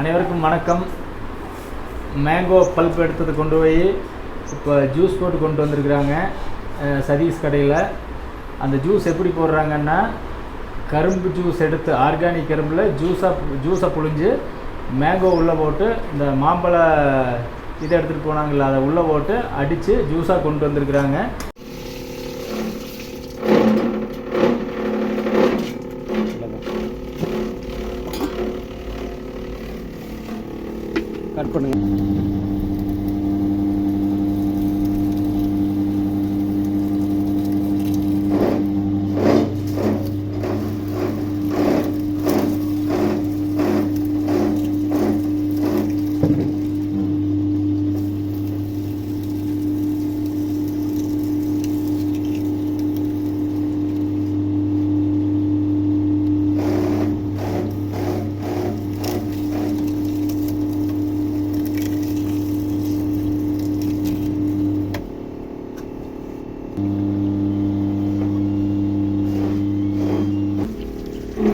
அனைவருக்கும் வணக்கம். Mango bulb எடுத்தது கொண்டு போய் இப்போ ஜூஸ் போட்டு கொண்டு வந்திருக்கிறாங்க. சதீஷ் கடையில். அந்த ஜூஸ் எப்படி போடுறாங்கன்னா கரும்பு ஜூஸ் எடுத்து ஆர்கானிக் கரும்பில் ஜூஸாக ஜூஸை புழிஞ்சு மேங்கோ உள்ளே போட்டு இந்த மாம்பழ இதை எடுத்துகிட்டு போனாங்கல்ல அதை உள்ளே போட்டு அடித்து ஜூஸாக கொண்டு வந்திருக்கிறாங்க. கட் பண்ணுங்கள்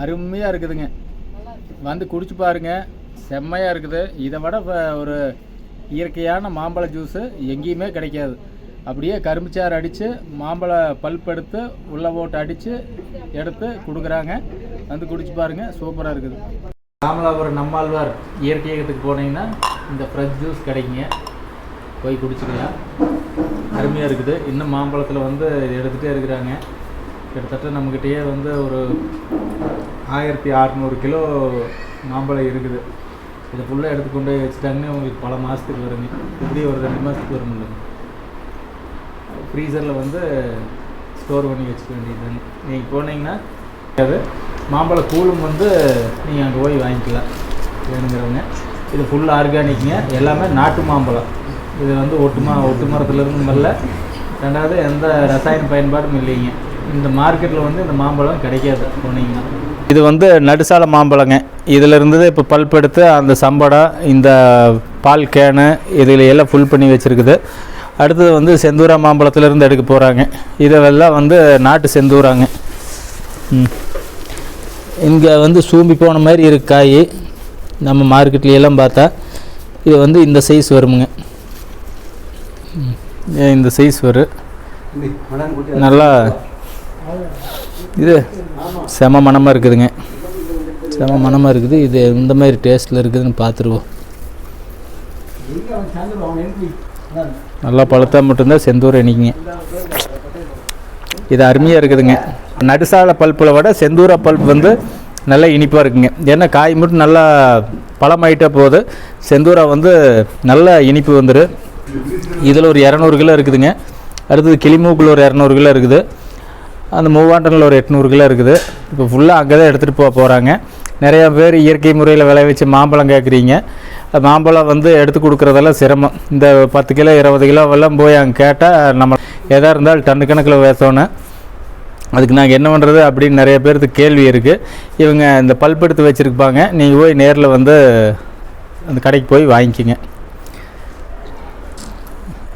அருமையாக இருக்குதுங்க. வந்து குடிச்சு பாருங்க. செம்மையாக இருக்குது. இதை விட ஒரு இயற்கையான மாம்பழ ஜூஸு எங்கேயுமே கிடைக்காது. அப்படியே கரும்புச்சாறு அடித்து மாம்பழ பல்ப் எடுத்து உள்ளே போட்டு அடித்து எடுத்து கொடுக்குறாங்க. வந்து குடிச்சு பாருங்க. சூப்பராக இருக்குது. ராமலாபுரம் நம்மாழ்வார் இயற்கையகத்துக்கு போனீங்கன்னா இந்த ஃப்ரெஷ் ஜூஸ் கிடைக்குங்க. போய் குடிச்சுக்கலாம். அருமையாக இருக்குது. இன்னும் மாம்பழத்தில் வந்து எடுத்துகிட்டே இருக்கிறாங்க. கிட்டத்தட்ட நம்மக்கிட்டேயே வந்து ஒரு ஆயிரத்தி அறநூறு கிலோ மாம்பழம் இருக்குது. இதை ஃபுல்லாக எடுத்து கொண்டு போய் வச்சுட்டாங்கன்னா உங்களுக்கு பல மாதத்துக்கு வருங்க. இப்படி ஒரு ரெண்டு மாதத்துக்கு வரும் இல்லைங்க. ஃப்ரீசரில் வந்து ஸ்டோர் பண்ணி வச்சுக்க வேண்டியதுதாங்க. நீங்கள் போனீங்கன்னா அது மாம்பழ கூழும் வந்து நீங்கள் அங்கே போய் வாங்கிக்கலாம். வேணுங்கிறவங்க. இது ஃபுல் ஆர்கானிக்ங்க எல்லாமே நாட்டு மாம்பழம். இது வந்து ஒட்டு மா ஒட்டு மரத்துலேருந்து வரல. ரெண்டாவது எந்த ரசாயன பயன்பாடும் இல்லைங்க. இந்த மார்க்கெட்டில் வந்து இந்த மாம்பழம் கிடைக்காது போனீங்கன்னா. இது வந்து நடுசால மாம்பழங்க. இதில் இருந்தது இப்போ பல்ப் எடுத்து அந்த சம்படா இந்த பால் கேனு இதில் எல்லாம் ஃபுல் பண்ணி வச்சுருக்குது. அடுத்தது வந்து செந்தூரா மாம்பழத்துலேருந்து எடுக்க போகிறாங்க இதெல்லாம் வந்து நாட்டு செந்தூராங்க. ம். இங்கே வந்து சூம்பி போன மாதிரி இருக்கு காய். நம்ம மார்க்கெட்ல எல்லாம் பார்த்தா இது வந்து இந்த சைஸ் வருமுங்க. இந்த சைஸ் வரும் நல்லா இது செம மணமாக இருக்குதுங்க. செம மணமாக இருக்குது. இது இந்த மாதிரி டேஸ்ட்டில் இருக்குதுன்னு பார்த்துருவோம் நல்லா பழுத்தா மட்டும்தான் செந்தூர் எண்ணிக்குங்க இது அருமையாக இருக்குதுங்க. நடுசால பல்ப்பில் விட செந்தூரா பல்ப் வந்து நல்லா இனிப்பாக இருக்குங்க. ஏன்னா காய் மட்டும் நல்லா பழமாயிட்டே போகுது. செந்தூரா வந்து நல்ல இனிப்பு வந்துடும் இதில் ஒரு இரநூறு கிலோ இருக்குதுங்க. அடுத்தது கிளிமூக்கில் ஒரு இரநூறு கிலோ இருக்குது. அந்த மூவாண்டனில் ஒரு எட்நூறு கிலோ இருக்குது. இப்போ ஃபுல்லாக அங்கே தான் எடுத்துகிட்டு போக போகிறாங்க நிறையா பேர் இயற்கை முறையில் விளைவிச்சு மாம்பழம் கேட்குறீங்க மாம்பழம் வந்து எடுத்து கொடுக்குறதெல்லாம் சிரமம். இந்த பத்து கிலோ இருபது கிலோ எல்லாம் போய் அங்கே கேட்டால் நம்ம எதாக இருந்தாலும் டன்னு கணக்கில் பேசணும். அதுக்கு நாங்கள் என்ன பண்ணுறது அப்படின்னு நிறைய பேருக்கு கேள்வி இருக்குது இவங்க இந்த பல்ப் எடுத்து வச்சுருப்பாங்க. நீங்கள் போய் நேரில் வந்து அந்த கடைக்கு போய் வாங்கிக்கிங்க.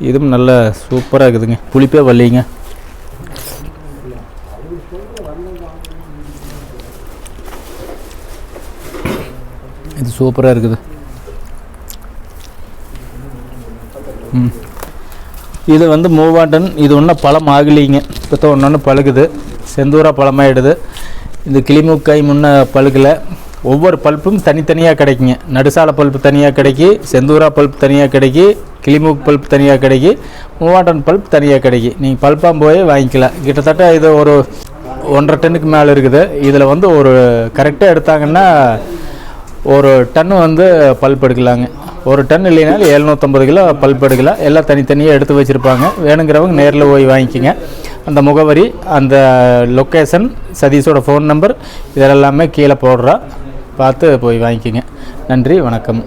இதுவும் நல்ல சூப்பராக இருக்குதுங்க. புளிப்பே வரலைங்க. இது சூப்பராக இருக்குது. ம். இது வந்து மூவாண்டன் இது ஒன்றும் பழம் ஆகலைங்க. இப்போ ஒன்று ஒன்று பழுகுது. செந்தூரா பழமாயிடுது. இந்த கிளிமுக்காய் முன்ன பழுகலை. ஒவ்வொரு பல்ப்பும் தனித்தனியாக கிடைக்குங்க. நடுசால பல்ப்பு தனியாக கிடைக்கி செந்தூரா பல்ப் தனியாக கிடைக்கி கிளிமூக் பல்ப் தனியாக கிடைக்கி மூவாண்டன் பல்ப் தனியாக கிடைக்கி. நீங்கள் பல்பாக போய் வாங்கிக்கலாம் கிட்டத்தட்ட இது ஒரு ஒன்றரை டன்னுக்கு மேலே இருக்குது. இதில் வந்து ஒரு கரெக்டாக எடுத்தாங்கன்னா ஒரு டன் வந்து பல்ப் எடுக்கலாங்க. ஒரு டன் இல்லைனாலும் எழுநூற்றம்பது கிலோ பல்ப் எடுக்கலாம். எல்லாம் தனித்தனியாக எடுத்து வச்சுருப்பாங்க. வேணுங்கிறவங்க நேரில் போய் வாங்கிக்கோங்க. அந்த முகவரி அந்த லொக்கேஷன் சதீஷோட ஃபோன் நம்பர் இதெல்லாமே கீழே போடுறா. பார்த்து போய் வாங்கிக்கோங்க. நன்றி வணக்கம்.